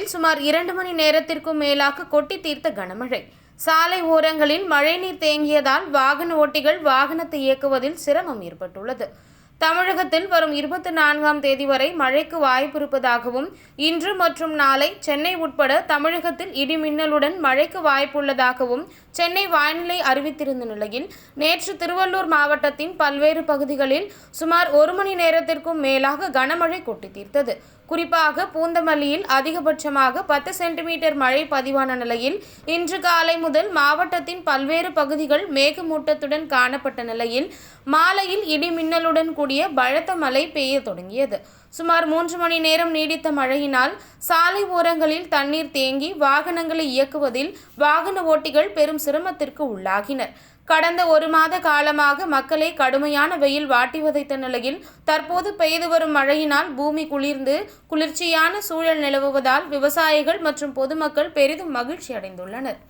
சுமார் இரண்டு மணி நேரத்திற்கும் மேலாக கொட்டி தீர்த்த கனமழை. சாலை ஓரங்களில் மழைநீர் தேங்கியதால் வாகன ஓட்டிகள் வாகனத்தை இயக்குவதில் சிரமம் ஏற்பட்டுள்ளது. தமிழகத்தில் வரும் இருபத்தி நான்காம் தேதி வரை மழைக்கு வாய்ப்பு இருப்பதாகவும் இன்று மற்றும் நாளை சென்னை உட்பட தமிழகத்தில் இடிமின்னலுடன் மழைக்கு வாய்ப்புள்ளதாகவும் சென்னை வானிலை அறிவித்திருந்த நிலையில் நேற்று திருவள்ளூர் மாவட்டத்தின் பல்வேறு பகுதிகளில் சுமார் ஒரு மணி நேரத்திற்கும் மேலாக கனமழை கொட்டி தீர்த்தது. குறிப்பாக பூந்தமல்லியில் அதிகபட்சமாக பத்து சென்டிமீட்டர் மழை பதிவான நிலையில் இன்று காலை முதல் மாவட்டத்தின் பல்வேறு பகுதிகள் மேகமூட்டத்துடன் காணப்பட்ட நிலையில் மாலையில் இடிமின்னலுடன் கூடிய கூடிய பலத்த மழை பெய்ய தொடங்கியது. சுமார் மூன்று மணி நேரம் நீடித்த மழையினால் சாலை ஓரங்களில் தண்ணீர் தேங்கி வாகனங்களை இயக்குவதில் வாகன ஓட்டிகள் பெரும் சிரமத்திற்கு உள்ளாகினர். கடந்த ஒரு மாத காலமாக மக்களை கடுமையான வெயில் வாட்டி வதைத்த நிலையில் தற்போது பெய்து வரும் மழையினால் பூமி குளிர்ந்து குளிர்ச்சியான சூழல் நிலவுவதால் விவசாயிகள் மற்றும் பொதுமக்கள் பெரிதும் மகிழ்ச்சி அடைந்துள்ளனர்